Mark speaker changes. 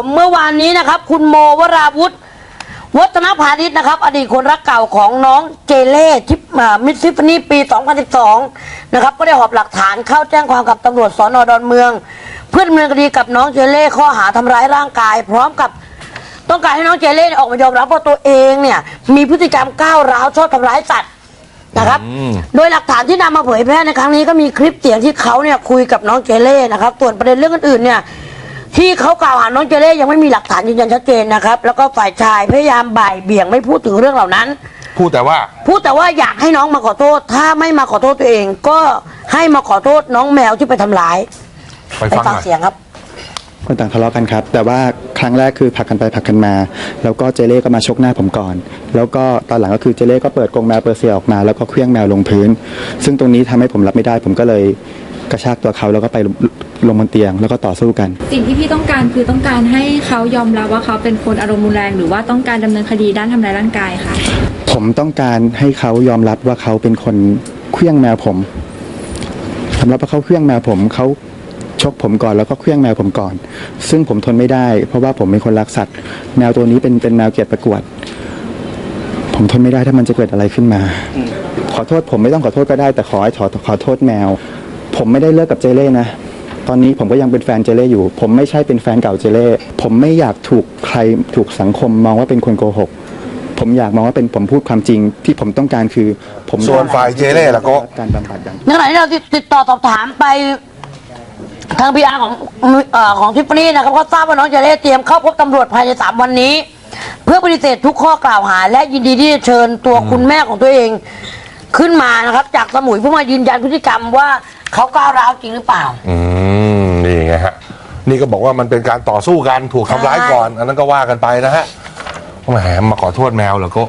Speaker 1: ผมเมื่อวานนี้นะครับ คุณโมวราวุธวัฒนพาณิชย์นะครับ อดีตคนรักเก่าของน้องเจเล่ที่มิสซิฟนีปี 2012 นะครับ ก็ได้หอบหลักฐานเข้าแจ้งความกับตำรวจสอนอดอนเมือง เพื่อดำเนินคดีกับน้องเจเล่ข้อหาทำร้ายร่างกาย พร้อมกับต้องการให้น้องเจเล่เนี่ยออกมายอมรับว่าตัวเองเนี่ย มีพฤติกรรมก้าวร้าวชอบทำร้ายสัตว์นะครับ โดยหลักฐานที่นำมาเผยแพร่ในครั้งนี้ก็มีคลิปเสียงที่เขาเนี่ยคุยกับน้องเจเล่นะครับส่วนประเด็นเรื่องอื่นๆเนี่ย ที่เขากล่าวหาน้องเจเล่ยังไม่มีหลักฐานยืนยันชัดเจนนะครับ แล้วก็ฝ่ายชายพยายามบ่ายเบี่ยงไม่พูดถึงเรื่องเหล่านั้น
Speaker 2: พูดแต่ว่า
Speaker 1: พูดแต่ว่าอยากให้น้องมาขอโทษ ถ้าไม่มาขอโทษตัวเอง ก็ให้มาขอโทษน้องแมวที่ไปทำร้าย
Speaker 2: ไป
Speaker 1: ไป
Speaker 2: ฟังห
Speaker 1: ฟัง
Speaker 2: น่อย
Speaker 1: เสียงครับ
Speaker 3: คนต่างทะเลาะกันครับ แต่ว่าครั้งแรกคือผลักกันไปผลักกันมา แล้วก็เจเล่ก็มาชกหน้าผมก่อน แล้วก็ตอนหลังก็คือเจเล่ก็เปิดกรงแมวเปอร์เซียออกมา แล้วก็เคลื่องแมวลงพื้น ซึ่งตรงนี้ทำให้ผมรับไม่ได้ผมก็เลย กระชากตัวเขาแล้วก็ไปลงบนเตียง แล้วก็ต่อสู้กัน
Speaker 4: สิ่งที่พี่ต้องการคือต้องการให้เขายอมรับว่าเขาเป็นคนอารมณ์รุนแรงหรือว่าต้องการดำเนินคดีด้านทำร้ายร่างกายค่ะ
Speaker 3: ผมต้องการให้เขายอมรับว่าเขาเป็นคนเคลื่องแมวผมยอมรับว่าเขาเคลื่องแมวผมเขาชกผมก่อนแล้วก็เคลื่องแมวผมก่อน ซึ่งผมทนไม่ได้ เพราะว่าผมเป็นคนรักสัตว์ แมวตัวนี้เป็นเป็นแมวเกียรติประกวด ผมทนไม่ได้ถ้ามันจะเกิดอะไรขึ้นมา ขอโทษผมไม่ต้องขอโทษก็ได้แต่ขอให้ขอขอโทษแมว ผมไม่ได้เลิกกับเจเล่นะ ตอนนี้ผมก็ยังเป็นแฟนเจเล่อยู่ ผมไม่ใช่เป็นแฟนเก่าเจเล่ ผมไม่อยากถูกใครถูกสังคมมองว่าเป็นคนโกหก ผมอยากมองว่าเป็นผมพูดความจริงที่ผมต้องการคือ ผม
Speaker 2: ส่วนฝ่ายเจเล่ล่ะก็
Speaker 3: การบำบัดอย่าง
Speaker 1: ในขณะที่เราติดต่อสอบถามไปทางพีอาร์ของเออของทิฟฟานี่นะครับก็ทราบว่าน้องเจเล่เตรียมเข้าพบตำรวจภายในสามวันนี้ เพื่อปฏิเสธทุกข้อกล่าวหา และยินดีที่จะเชิญตัวคุณแม่ของตัวเอง ขึ้นมานะครับ จากสมุยเพื่อมายืนยันพฤติกรรมว่า เขาก้าวร้าวจริงหรือเปล่า
Speaker 2: อืมนี่ไงฮะ นี่ก็บอกว่ามันเป็นการต่อสู้กันถูกทำร้ายก่อน อันนั้นก็ว่ากันไปนะฮะแหมมาขอโทษแมวเหรอก็